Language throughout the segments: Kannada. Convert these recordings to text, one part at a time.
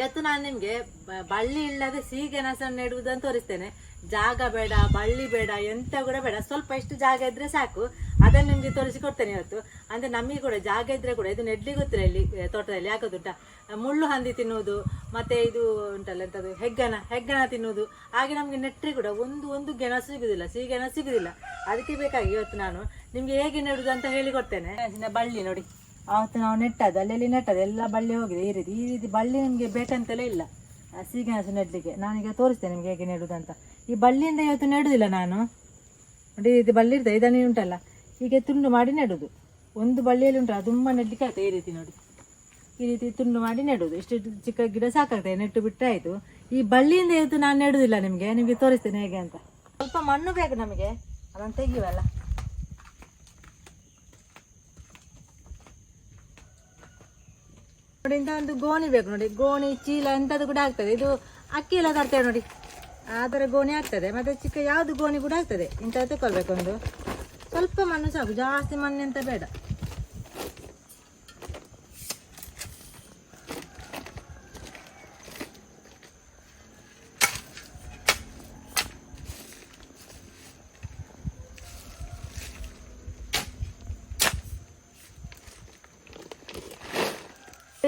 ಇವತ್ತು ನಾನು ನಿಮ್ಗೆ ಬಳ್ಳಿ ಇಲ್ಲದೆ ಸಿಹಿಗೆಣಸನ್ನು ನೆಡುವುದನ್ನು ತೋರಿಸ್ತೇನೆ. ಜಾಗ ಬೇಡ, ಬಳ್ಳಿ ಬೇಡ, ಎಂತ ಕೂಡ ಬೇಡ. ಸ್ವಲ್ಪ ಎಷ್ಟು ಜಾಗ ಇದ್ರೆ ಸಾಕು. ಅದನ್ನು ನಿಮ್ಗೆ ತೋರಿಸಿಕೊಡ್ತೇನೆ ಇವತ್ತು. ಅಂದ್ರೆ ನಮಗೆ ಕೂಡ ಜಾಗ ಇದ್ರೆ ಕೂಡ, ಇದು ನೆಡ್ಲಿ ಗೊತ್ತಿಲ್ಲ ಇಲ್ಲಿ ತೋಟದಲ್ಲಿ ಹಾಕೋದುಂಟ. ಮುಳ್ಳು ಹಂದಿ ತಿನ್ನುವುದು, ಮತ್ತೆ ಇದು ಉಂಟಲ್ಲ ಎಂತದು, ಹೆಗ್ಗಣ ಹೆಗ್ಗಣ ತಿನ್ನುವುದು. ಹಾಗೆ ನಮಗೆ ನೆಟ್ಟರೆ ಕೂಡ ಒಂದು ಒಂದು ಗೆಣಸು ಸಿಗುದಿಲ್ಲ ಸಿಹಿಗೆಣಸು ಸಿಗುದಿಲ್ಲ. ಅದಕ್ಕೆ ಬೇಕಾಗಿ ಇವತ್ತು ನಾನು ನಿಮ್ಗೆ ಹೇಗೆ ನೆಡುದು ಅಂತ ಹೇಳಿಕೊಡ್ತೇನೆ ಕೊಡ್ತೇನೆ. ಬಳ್ಳಿ ನೋಡಿ. ಆವತ್ತು ನಾವು ನೆಟ್ಟದ್ದು, ಅಲ್ಲೆಲ್ಲಿ ನೆಟ್ಟದ್ದು? ಎಲ್ಲ ಬಳ್ಳಿ ಹೋಗಿದೆ, ಈ ರೀತಿ ಈ ರೀತಿ ಬಳ್ಳಿ ನಿಮಗೆ ಬೇಕಂತಲೇ ಇಲ್ಲ. ಸೀಗೆ ಸಿಹಿಗೆಣಸು ನೆಡಲಿಕ್ಕೆ. ನಾನೀಗ ತೋರಿಸ್ತೇನೆ ನಿಮಗೆ ಹೇಗೆ ನೆಡುವುದಂತ ಈ ಬಳ್ಳಿಯಿಂದ ಇವತ್ತು ನೆಡುವುದಿಲ್ಲ ನಾನು. ನೋಡಿ, ಈ ಬಳ್ಳಿ ಇರ್ತದೆ, ಇದನ್ನು ಉಂಟಲ್ಲ. ಹೀಗೆ ತುಂಡು ಮಾಡಿ ನೆಡುವುದು ಒಂದು ಬಳ್ಳಿಯಲ್ಲಿ ಉಂಟಲ್ಲ ತುಂಬ ನೆಡಲಿಕ್ಕೆ ಆಗ್ತದೆ ಈ ರೀತಿ ನೋಡಿ. ಈ ರೀತಿ ತುಂಡು ಮಾಡಿ ನೆಡುವುದು ಇಷ್ಟು ಚಿಕ್ಕ ಗಿಡ ಸಾಕಾಗ್ತದೆ, ನೆಟ್ಟು ಬಿಟ್ಟರೆ ಆಯಿತು. ಈ ಬಳ್ಳಿಯಿಂದ ಇವತ್ತು ನಾನು ನೆಡುವುದಿಲ್ಲ ನಿಮಗೆ. ನಿಮಗೆ ತೋರಿಸ್ತೇನೆ ಹೇಗೆ ಅಂತ. ಸ್ವಲ್ಪ ಮಣ್ಣು ಬೇಕು ನಮಗೆ. ಅದನ್ನು ತೆಗಿವಲ್ಲ ಇಂಥ ಒಂದು ಗೋಣಿ ಬೇಕು ನೋಡಿ. ಗೋಣಿ, ಚೀಲ ಎಂಥದ್ದು ಕೂಡ ಆಗ್ತದೆ. ಇದು ಅಕ್ಕಿ ಎಲ್ಲ ತರ್ತೇವೆ ನೋಡಿ. ಅದರ ಗೋಣಿ ಆಗ್ತದೆ. ಮತ್ತು ಚಿಕ್ಕ ಯಾವುದು ಗೋಣಿ ಕೂಡ ಆಗ್ತದೆ. ಇಂಥದ್ದು ತಗೊಳ್ಬೇಕು ಒಂದು. ಸ್ವಲ್ಪ ಮಣ್ಣು ಸಾಕು. ಜಾಸ್ತಿ ಮಣ್ಣು ಅಂತ ಬೇಡ.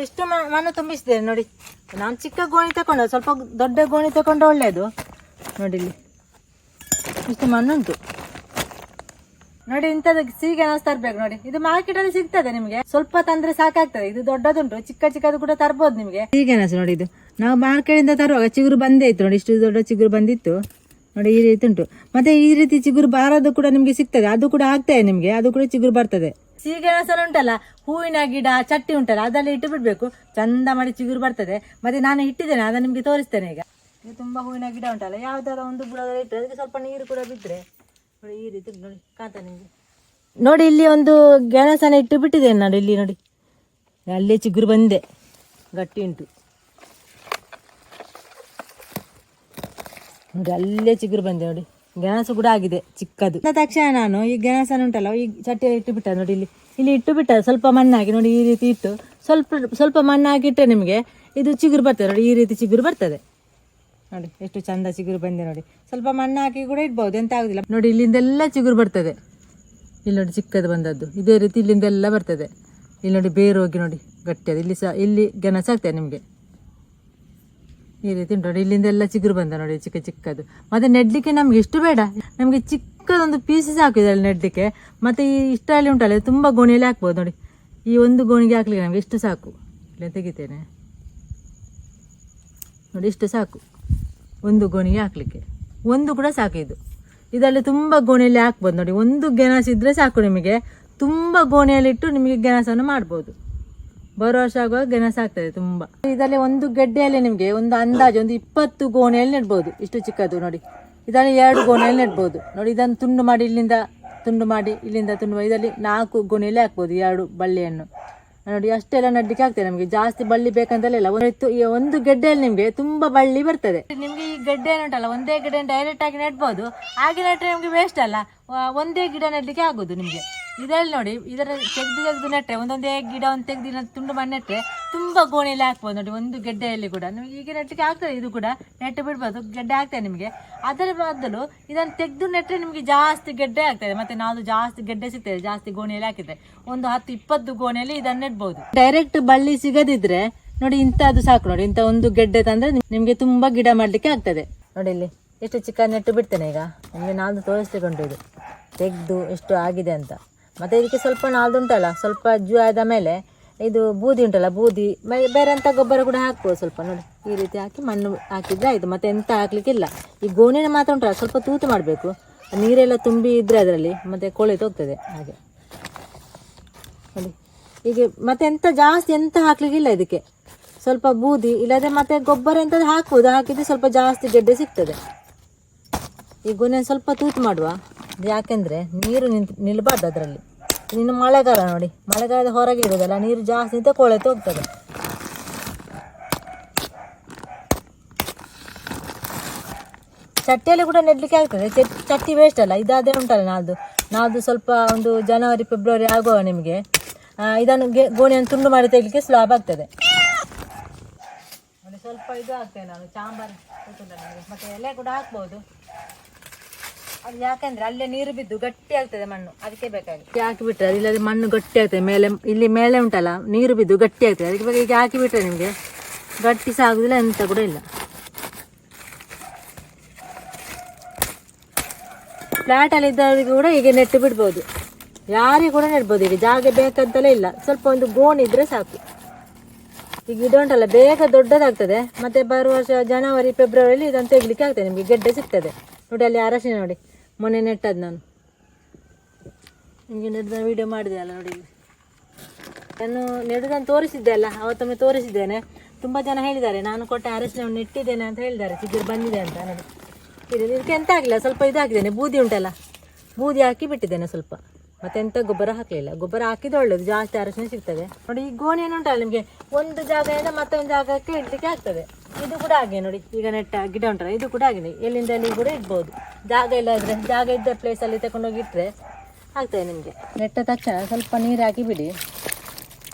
ಎಷ್ಟು ಮ- ಮಣ್ಣು ತುಂಬಿಸಿದ್ದೇನೆ ನೋಡಿ. ನಾನು ಚಿಕ್ಕ ಗೋಣಿ ತಗೊಂಡು, ಸ್ವಲ್ಪ ದೊಡ್ಡ ಗೋಣಿ ತಗೊಂಡು ಒಳ್ಳೆಯದು ನೋಡಿ ಇಲ್ಲಿ ಇಷ್ಟು ಮಣ್ಣುಂಟು. ನೋಡಿ ಇಂಥದ್ದು ಸಿಹಿಗೆಣಸು ತರ್ಬೇಕು ನೋಡಿ. ಇದು ಮಾರ್ಕೆಟಲ್ಲಿ ಸಿಗ್ತದೆ ನಿಮಗೆ. ಸ್ವಲ್ಪ ತಂದ್ರೆ ಸಾಕಾಗ್ತದೆ. ಇದು ದೊಡ್ಡದುಂಟು. ಚಿಕ್ಕ ಚಿಕ್ಕದು ಕೂಡ ತರ್ಬೋದು ನಿಮಗೆ. ಸಿಹಿಗೆಣಸು ನೋಡಿ ಇದು. ನಾವು ಮಾರ್ಕೆಟಿಂದ ತರುವಾಗ ಚಿಗುರು ಬಂದೇ ಇತ್ತು ನೋಡಿ. ಇಷ್ಟು ದೊಡ್ಡ ಚಿಗುರು ಬಂದಿತ್ತು. ನೋಡಿ ಈ ರೀತಿ ಉಂಟು. ಮತ್ತೆ ಈ ರೀತಿ ಚಿಗುರು ಬಾರದು ಕೂಡ ನಿಮಗೆ ಸಿಗ್ತದೆ. ಅದು ಕೂಡ ಆಗ್ತದೆ ನಿಮಗೆ. ಅದು ಕೂಡ ಚಿಗುರು ಬರ್ತದೆ. ಸಿಹಿಗೆಣಸಲ್ಲಿ ಉಂಟಲ್ಲ, ಹೂವಿನ ಗಿಡ ಚಟ್ಟಿ ಉಂಟಲ್ಲ, ಅದೆಲ್ಲ ಇಟ್ಟು ಬಿಡಬೇಕು. ಚಂದ ಮಾಡಿ ಚಿಗುರು ಬರ್ತದೆ. ಮತ್ತೆ ನಾನು ಇಟ್ಟಿದ್ದೇನೆ, ಅದನ್ನು ನಿಮಗೆ ತೋರಿಸ್ತೇನೆ ಈಗ. ಇದು ತುಂಬಾ ಹೂವಿನ ಗಿಡ ಉಂಟಲ್ಲ ಯಾವ್ದಾರ ಒಂದು ಬುಡದಲ್ಲಿ ಇಟ್ಟರೆ ಅದಕ್ಕೆ ಸ್ವಲ್ಪ ನೀರು ಕೂಡ ಬಿದ್ದರೆ ನೋಡಿ, ಈ ರೀತಿ ನೋಡಿ ಕಾಂತ ನಿಮಗೆ. ನೋಡಿ, ಇಲ್ಲಿ ಒಂದು ಗೆಣಸನ ಇಟ್ಟು ಬಿಟ್ಟಿದ್ದೇನೆ ನೋಡಿ ಇಲ್ಲಿ ನೋಡಿ. ಅಲ್ಲೇ ಚಿಗುರು ಬಂದೆ. ಗಟ್ಟಿ ಉಂಟು. ಅಲ್ಲೇ ಚಿಗುರು ಬಂದೆ ನೋಡಿ. ಗೆಣಸು ಕೂಡ ಆಗಿದೆ, ಚಿಕ್ಕದು. ಅಂದ ತಕ್ಷಣ ನಾನು ಈ ಗೆಣಸನ್ನು ಉಂಟಲ್ಲ, ಈ ಚಟ್ಟಿಯಲ್ಲಿ ಇಟ್ಟು ಬಿಟ್ಟ, ನೋಡಿ ಇಲ್ಲಿ. ಇಲ್ಲಿ ಇಟ್ಟು ಬಿಟ್ಟ, ಸ್ವಲ್ಪ ಮಣ್ಣಾಗಿ ನೋಡಿ ಈ ರೀತಿ ಇಟ್ಟು, ಸ್ವಲ್ಪ ಸ್ವಲ್ಪ ಮಣ್ಣಾಗಿ ಇಟ್ಟರೆ ನಿಮಗೆ ಇದು ಚಿಗುರು ಬರ್ತದೆ, ನೋಡಿ ಈ ರೀತಿ ಚಿಗುರು ಬರ್ತದೆ. ನೋಡಿ, ಎಷ್ಟು ಚಂದ ಚಿಗುರು ಬಂದೆ ನೋಡಿ. ಸ್ವಲ್ಪ ಮಣ್ಣು ಹಾಕಿ ಕೂಡ ಇಡ್ಬೋದು, ಎಂತ ಆಗುದಿಲ್ಲ. ನೋಡಿ, ಇಲ್ಲಿಂದೆಲ್ಲ ಚಿಗುರು ಬರ್ತದೆ. ಇಲ್ಲಿ ನೋಡಿ ಚಿಕ್ಕದು ಬಂದದ್ದು, ಇದೇ ರೀತಿ ಇಲ್ಲಿಂದೆಲ್ಲ ಬರ್ತದೆ. ಇಲ್ಲಿ ನೋಡಿ ಬೇರು ಹೋಗಿ ನೋಡಿ ಗಟ್ಟಿಯದು. ಇಲ್ಲಿ ಸಹ, ಇಲ್ಲಿ ಗೆಣಸಾಗ್ತದೆ ನಿಮಗೆ. ಈ ರೀತಿ ಉಂಟು ನೋಡಿ. ಇಲ್ಲಿಂದೆಲ್ಲ ಚಿಗುರು ಬಂದ ನೋಡಿ, ಚಿಕ್ಕ ಚಿಕ್ಕದು. ಮತ್ತೆ ನೆಡ್ಲಿಕ್ಕೆ ನಮ್ಗೆ ಎಷ್ಟು ಬೇಡ. ನಮಗೆ ಚಿಕ್ಕದೊಂದು ಪೀಸಸ್ ಹಾಕಿದೆ ಅಲ್ಲಿ ನೆಡ್ಲಿಕ್ಕೆ. ಮತ್ತೆ ಈ ಇಷ್ಟರಲ್ಲಿ ಉಂಟಲ್ಲ ತುಂಬ ಗೋಣಿಯಲ್ಲಿ ಹಾಕ್ಬೋದು ನೋಡಿ. ಈ ಒಂದು ಗೋಣಿಗೆ ಹಾಕ್ಲಿಕ್ಕೆ ನಮಗೆ ಎಷ್ಟು ಸಾಕು. ಇಲ್ಲ ತೆಗಿತೇನೆ. ನೋಡಿ, ಇಷ್ಟು ಸಾಕು. ಒಂದು ಗೋಣಿಗೆ ಹಾಕ್ಲಿಕ್ಕೆ. ಒಂದು ಕೂಡ ಸಾಕು ಇದು. ಇದರಲ್ಲಿ ತುಂಬ ಗೋಣಿಯಲ್ಲಿ ಹಾಕ್ಬೋದು ನೋಡಿ. ಒಂದು ಗೆಣಸು ಇದ್ರೆ ಸಾಕು ನಿಮಗೆ. ತುಂಬ ಗೋಣಿಯಲ್ಲಿಟ್ಟು ನಿಮಗೆ ಗೆಣಸನ್ನು ಮಾಡ್ಬೋದು. ಬರೋ ವರ್ಷ ಆಗುವಾಗ ಗೆಣಸು ಆಗ್ತದೆ ತುಂಬಾ. ಇದರಲ್ಲಿ ಒಂದು ಗಡ್ಡೆಯಲ್ಲಿ ನಿಮಗೆ ಒಂದು ಅಂದಾಜು, ಒಂದು ಇಪ್ಪತ್ತು ಗೋಣಿಯಲ್ಲಿ ನೆಡ್ಬೋದು. ಇಷ್ಟು ಚಿಕ್ಕದು ನೋಡಿ. ಇದರಲ್ಲಿ ಎರಡು ಗೋಣಿಯಲ್ಲಿ ನೆಡ್ಬೋದು. ನೋಡಿ, ಇದನ್ನು ತುಂಡು ಮಾಡಿ ಇಲ್ಲಿಂದ, ತುಂಡು ಮಾಡಿ ಇಲ್ಲಿಂದ ತುಂಡು ಮಾಡಿ. ಇದರಲ್ಲಿ ನಾಲ್ಕು ಗೋಣಿಯಲ್ಲಿ ಹಾಕ್ಬೋದು, ಎರಡು ಬಳ್ಳಿಯನ್ನು. ನೋಡಿ, ಅಷ್ಟೆಲ್ಲ ನಡ್ಡಿಕೆ ಆಗ್ತದೆ ನಮಗೆ. ಜಾಸ್ತಿ ಬಳ್ಳಿ ಬೇಕಂತಲೇ ಇಲ್ಲ. ಒಂದು ಒಂದು ಗೆಡ್ಡೆಯಲ್ಲಿ ನಿಮಗೆ ತುಂಬಾ ಬಳ್ಳಿ ಬರ್ತದೆ. ನಿಮಗೆ ಈ ಗೆಡ್ಡೆ ಉಂಟಲ್ಲ, ಒಂದೇ ಗಿಡ ಡೈರೆಕ್ಟ್ ಆಗಿ ನೆಡ್ಬೋದು. ಹಾಗೆ ನೆಟ್ಟರೆ ನಿಮಗೆ ವೇಸ್ಟ್ ಅಲ್ಲ. ಒಂದೇ ಗಿಡ ನೆಡ್ಲಿಕ್ಕೆ ಆಗೋದು ನಿಮಗೆ. ಇದರಲ್ಲಿ ನೋಡಿ ಇದರ ತೆಗೆದು ತೆಗೆದು ನೆಟ್ಟರೆ ಒಂದೊಂದೇ ಗಿಡ, ಒಂದು ತೆಗೆದು ತುಂಡು ಮಾಡಿ ನೆಟ್ಟರೆ ತುಂಬ ಗೋಣಿಯಲ್ಲಿ ಹಾಕ್ಬೋದು ನೋಡಿ, ಒಂದು ಗೆಡ್ಡೆಯಲ್ಲಿ ಕೂಡ. ನಿಮಗೆ ಈಗ ನೆಟ್ಟಕ್ಕೆ ಆಗ್ತದೆ, ಇದು ಕೂಡ. ನೆಟ್ಟು ಬಿಡ್ಬೋದು, ಗೆಡ್ಡೆ ಆಗ್ತದೆ ನಿಮಗೆ. ಅದರ ಬದಲು ಇದನ್ನು ತೆಗೆದು ನೆಟ್ಟರೆ ನಿಮಗೆ ಜಾಸ್ತಿ ಗೆಡ್ಡೆ ಆಗ್ತದೆ. ಮತ್ತೆ ನಾವು ಜಾಸ್ತಿ ಗೆಡ್ಡೆ ಸಿಗ್ತದೆ, ಜಾಸ್ತಿ ಗೋಣಿಯಲ್ಲಿ ಹಾಕಿದ್ರೆ. ಒಂದು ಹತ್ತು, ಇಪ್ಪತ್ತು ಗೋಣಿಯಲ್ಲಿ ಇದನ್ನು ನೆಡ್ಬೋದು. ಡೈರೆಕ್ಟ್ ಬಳ್ಳಿ ಸಿಗದಿದ್ರೆ ನೋಡಿ ಇಂಥದ್ದು ಸಾಕು ನೋಡಿ, ಇಂಥ ಒಂದು ಗೆಡ್ಡೆ ತಂದ್ರೆ ನಿಮಗೆ ತುಂಬ ಗಿಡ ಮಾಡ್ಲಿಕ್ಕೆ ಆಗ್ತದೆ. ನೋಡಿ ಇಲ್ಲಿ, ಎಷ್ಟು ಚಿಕ್ಕ ನೆಟ್ಟು ಬಿಡ್ತೇನೆ ಈಗ. ನಿಮಗೆ ನಾನು ತೋರಿಸ್ಲಿಕ್ಕುಂಟು ಇದು. ತೆಗೆದು ಎಷ್ಟು ಆಗಿದೆ ಅಂತ. ಮತ್ತೆ ಇದಕ್ಕೆ ಸ್ವಲ್ಪ ನಾಲ್ದು ಉಂಟಲ್ಲ, ಸ್ವಲ್ಪ ಜೂ ಆದ ಮೇಲೆ ಇದು ಬೂದಿ ಉಂಟಲ್ಲ, ಬೂದಿ. ಬೇರೆ ಅಂತ ಗೊಬ್ಬರ ಕೂಡ ಹಾಕ್ಬೋದು ಸ್ವಲ್ಪ ನೋಡಿ. ಈ ರೀತಿ ಹಾಕಿ ಮಣ್ಣು ಹಾಕಿದ್ರೆ ಆಯಿತು, ಮತ್ತೆ ಎಂತ ಹಾಕ್ಲಿಕ್ಕಿಲ್ಲ. ಈ ಗೋಣಿನ ಮಾತ್ರ ಉಂಟಲ್ಲ ಸ್ವಲ್ಪ ತೂತು ಮಾಡಬೇಕು. ನೀರೆಲ್ಲ ತುಂಬಿ ಇದ್ದರೆ ಅದರಲ್ಲಿ, ಮತ್ತೆ ಕೊಳೆತು ಹೋಗ್ತದೆ ಹಾಗೆ. ನೋಡಿ. ಹೀಗೆ ಮತ್ತೆ ಎಂತ ಜಾಸ್ತಿ ಎಂತ ಹಾಕ್ಲಿಕ್ಕಿಲ್ಲ ಇದಕ್ಕೆ. ಸ್ವಲ್ಪ ಬೂದಿ ಇಲ್ಲದೆ ಮತ್ತೆ ಗೊಬ್ಬರ ಎಂಥದ್ದು ಹಾಕ್ಬೋದು ಹಾಕಿದರೆ ಸ್ವಲ್ಪ ಜಾಸ್ತಿ ಗೆಡ್ಡೆ ಸಿಗ್ತದೆ. ಈ ಗೊನೆ ಸ್ವಲ್ಪ ತೂತು ಮಾಡುವ. ಯಾಕೆಂದ್ರೆ ನೀರು ನಿಂತು ನಿಲ್ಬಾರ್ದು ಅದರಲ್ಲಿ. ಇನ್ನು ಮಳೆಗಾಲ ನೋಡಿ. ಮಳೆಗಾಲದ ಹೊರಗೆ ಇರೋದಲ್ಲ ನೀರು ಜಾಸ್ತಿ ಅಂತ ಕೊಳೆತು ಹೋಗ್ತದೆ ಚಟ್ಟಿಯಲ್ಲಿ ಕೂಡ ನೆಡ್ಲಿಕ್ಕೆ ಆಗ್ತದೆ. ಚಟ್- ಚಟ್ಟಿ ವೇಸ್ಟ್ ಅಲ್ಲ. ಇದಾದರೆ ಉಂಟಲ್ಲ ನಾಲ್ದು. ನಾಲ್ದು ಸ್ವಲ್ಪ ಒಂದು ಜನವರಿ ಫೆಬ್ರವರಿ ಆಗುವ ನಿಮಗೆ. ಇದನ್ನು ಗೋಣಿಯನ್ನು ತುಂಡು ಮಾಡಿ ತೆಗಲಿಕ್ಕೆ ಸ್ಲಾಬ್ ಆಗ್ತದೆ. ಸ್ವಲ್ಪ ಇದು ಆಗ್ತದೆ ನಾನು ಚಾಂಬರ್ ಮತ್ತೆ ಎಲೆ ಕೂಡ ಹಾಕ್ಬೋದು. ಅದು ಯಾಕಂದ್ರೆ ಅಲ್ಲೇ ನೀರು ಬಿದ್ದು ಗಟ್ಟಿ ಆಗ್ತದೆ ಮಣ್ಣು. ಅದಕ್ಕೆ ಬೇಕಾಗಿ. ಹಾಕಿ ಬಿಟ್ರೆ ಇಲ್ಲದೆ ಮಣ್ಣು ಗಟ್ಟಿ ಆಗ್ತದೆ. ಮೇಲೆ, ಇಲ್ಲಿ ಮೇಲೆ ಉಂಟಲ್ಲ, ನೀರು ಬಿದ್ದು ಗಟ್ಟಿ ಆಗ್ತದೆ. ಅದಕ್ಕೆ ಬೇಕಾಗಿ ಈಗ ಹಾಕಿಬಿಟ್ರೆ ನಿಮಗೆ ಗಟ್ಟಿ ಸಹ ಆಗುದಿಲ್ಲ ಎಂತ ಕೂಡ ಇಲ್ಲ. ಫ್ಲ್ಯಾಟಲ್ಲಿ ಇದ್ದವರಿಗೆ ಕೂಡ ಈಗ ನೆಟ್ಟು ಬಿಡ್ಬೋದು. ಯಾರಿಗೆ ಕೂಡ ನೆಡ್ಬೋದು ಈಗ ಜಾಗ ಬೇಕಂತಲೇ ಇಲ್ಲ. ಸ್ವಲ್ಪ ಒಂದು ಗೋಣಿ ಇದ್ರೆ ಸಾಕು. ಈಗ ಗಿಡ ಉಂಟಲ್ಲ, ಬೇಗ ದೊಡ್ಡದಾಗ್ತದೆ. ಮತ್ತೆ ಬರುವ ವರ್ಷ ಜನವರಿ, ಫೆಬ್ರವರಿಯಲ್ಲಿ ಇದನ್ನು ತೆಗಿಲಿಕ್ಕೆ ಆಗ್ತದೆ. ನಿಮಗೆ ಗೆಡ್ಡೆ ಸಿಗ್ತದೆ. ನೋಡಿ ಅಲ್ಲಿ ಅರಶಿನ ನೋಡಿ. ಮೊನ್ನೆ ನೆಟ್ಟದ್ದು ನಾನು. ನಿಮಗೆ ನೆಡ್ದ ವೀಡಿಯೋ ಮಾಡಿದೆ ಅಲ್ಲ ನೋಡಿ. ನಾನು ನೆಡುದನ್ನು ತೋರಿಸಿದ್ದೆ ಅಲ್ಲ, ಅವತ್ತೊಮ್ಮೆ ತೋರಿಸಿದ್ದೇನೆ. ತುಂಬ ಜನ ಹೇಳಿದ್ದಾರೆ, ನಾನು ಕೊಟ್ಟ ಅರಸಿನ ನೆಟ್ಟಿದ್ದೇನೆ ಅಂತ ಹೇಳಿದ್ದಾರೆ ಚಿಗುರು ಬಂದಿದೆ ಅಂತ ನೋಡಿ. ಇದು ಇದಕ್ಕೆ ಎಂತ ಆಗಿಲ್ಲ ಸ್ವಲ್ಪ ಇದಾಗಿದ್ದೇನೆ ಬೂದಿ ಉಂಟಲ್ಲ. ಬೂದಿ ಹಾಕಿ ಬಿಟ್ಟಿದ್ದೇನೆ ಸ್ವಲ್ಪ. ಮತ್ತೆ ಎಂತ ಗೊಬ್ಬರ ಹಾಕಲಿಲ್ಲ. ಗೊಬ್ಬರ ಹಾಕಿದ್ರೆ ಒಳ್ಳೇದು, ಜಾಸ್ತಿ ಅರಶಿನ ಸಿಗ್ತದೆ. ನೋಡಿ, ಈ ಗೋಣಿ ಉಂಟಲ್ಲ ನಿಮಗೆ? ಒಂದು ಜಾಗದಿಂದ ಮತ್ತೊಂದು ಜಾಗಕ್ಕೆ ಇಡ್ಲಿಕ್ಕೆ ಆಗ್ತದೆ. ಇದು ಕೂಡ ಹಾಗೆ ನೋಡಿ, ಈಗ ನೆಟ್ಟ ಗಿಡ ಉಂಟಲ್ಲ, ಇದು ಕೂಡ ಆಗಿದೆ ಎಲ್ಲಿಂದ ಅಲ್ಲಿ ಕೂಡ ಇಡ್ಬೋದು. ಜಾಗ ಇಲ್ಲ ಇದ್ರೆ ಜಾಗ ಇದ್ದ ಪ್ಲೇಸಲ್ಲಿ ತಗೊಂಡೋಗಿ ಇಟ್ಟರೆ ಆಗ್ತದೆ ನಿಮಗೆ. ನೆಟ್ಟ ತಕ್ಷಣ ಸ್ವಲ್ಪ ನೀರು ಹಾಕಿ ಬಿಡಿ.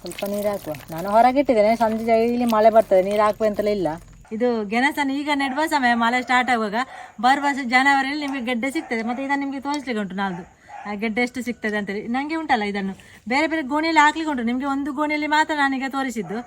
ಸ್ವಲ್ಪ ನೀರು ಹಾಕುವ. ನಾನು ಹೊರಗೆ ಇಟ್ಟಿದ್ದೇನೆ, ಸಂಜೆ ಇಲ್ಲಿ ಮಳೆ ಬರ್ತದೆ, ನೀರು ಹಾಕುವ ಅಂತಲೇ ಇಲ್ಲ. ಇದು ಗೆಣಸನ್ನು ಈಗ ನೆಡುವ ಸಮಯ, ಮಳೆ ಸ್ಟಾರ್ಟ್ ಆಗುವಾಗ ಬರುವ ಜನವರಿಯಲ್ಲಿ ನಿಮಗೆ ಗೆಡ್ಡೆ ಸಿಗ್ತದೆ. ಮತ್ತೆ ಇದನ್ನು ನಿಮಗೆ ತೋರಿಸ್ಲಿಕ್ಕೆ ಉಂಟು ನಾಲ್ದು. ಆ ಗೆಡ್ಡೆ ಎಷ್ಟು ಸಿಗ್ತದೆ ಅಂತೇಳಿ. ನನಗೆ ಉಂಟಲ್ಲ ಇದನ್ನು. ಬೇರೆ ಬೇರೆ ಗೋಣಿಯಲ್ಲಿ ಹಾಕ್ಲಿಕ್ಕೆ ಉಂಟು. ನಿಮಗೆ ಒಂದು ಗೋಣಿಯಲ್ಲಿ ಮಾತ್ರ ನಾನೀಗ ತೋರಿಸಿದ್ದು.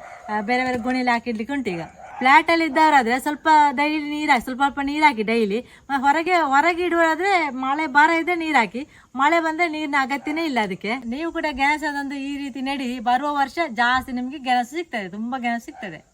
ಬೇರೆ ಬೇರೆ ಗೋಣಿಯಲ್ಲಿ ಹಾಕಿಡ್ಲಿಕ್ಕೆ ಉಂಟು ಈಗ. ಫ್ಲ್ಯಾಟಲ್ಲಿ ಇದ್ದವರಾದರೆ ಸ್ವಲ್ಪ ಡೈಲಿ ನೀರು ಹಾಕಿ ಸ್ವಲ್ಪ ಸ್ವಲ್ಪ ನೀರು ಹಾಕಿ ಡೈಲಿ ಹೊರಗೆ ಹೊರಗೆ ಇಡುವರಾದರೆ ಮಳೆ ಬಾರ ಇದ್ದರೆ ನೀರು ಹಾಕಿ ಮಳೆ ಬಂದರೆ ನೀರಿನ ಅಗತ್ಯನೇ ಇಲ್ಲ ಅದಕ್ಕೆ. ನೀವು ಕೂಡ ಗೆಣಸದೊಂದು ಈ ರೀತಿ ನಡಿ. ಬರುವ ವರ್ಷ ಜಾಸ್ತಿ ನಿಮಗೆ ಗೆಣಸು ಸಿಗ್ತದೆ. ತುಂಬ ಗೆಣಸು ಸಿಗ್ತದೆ.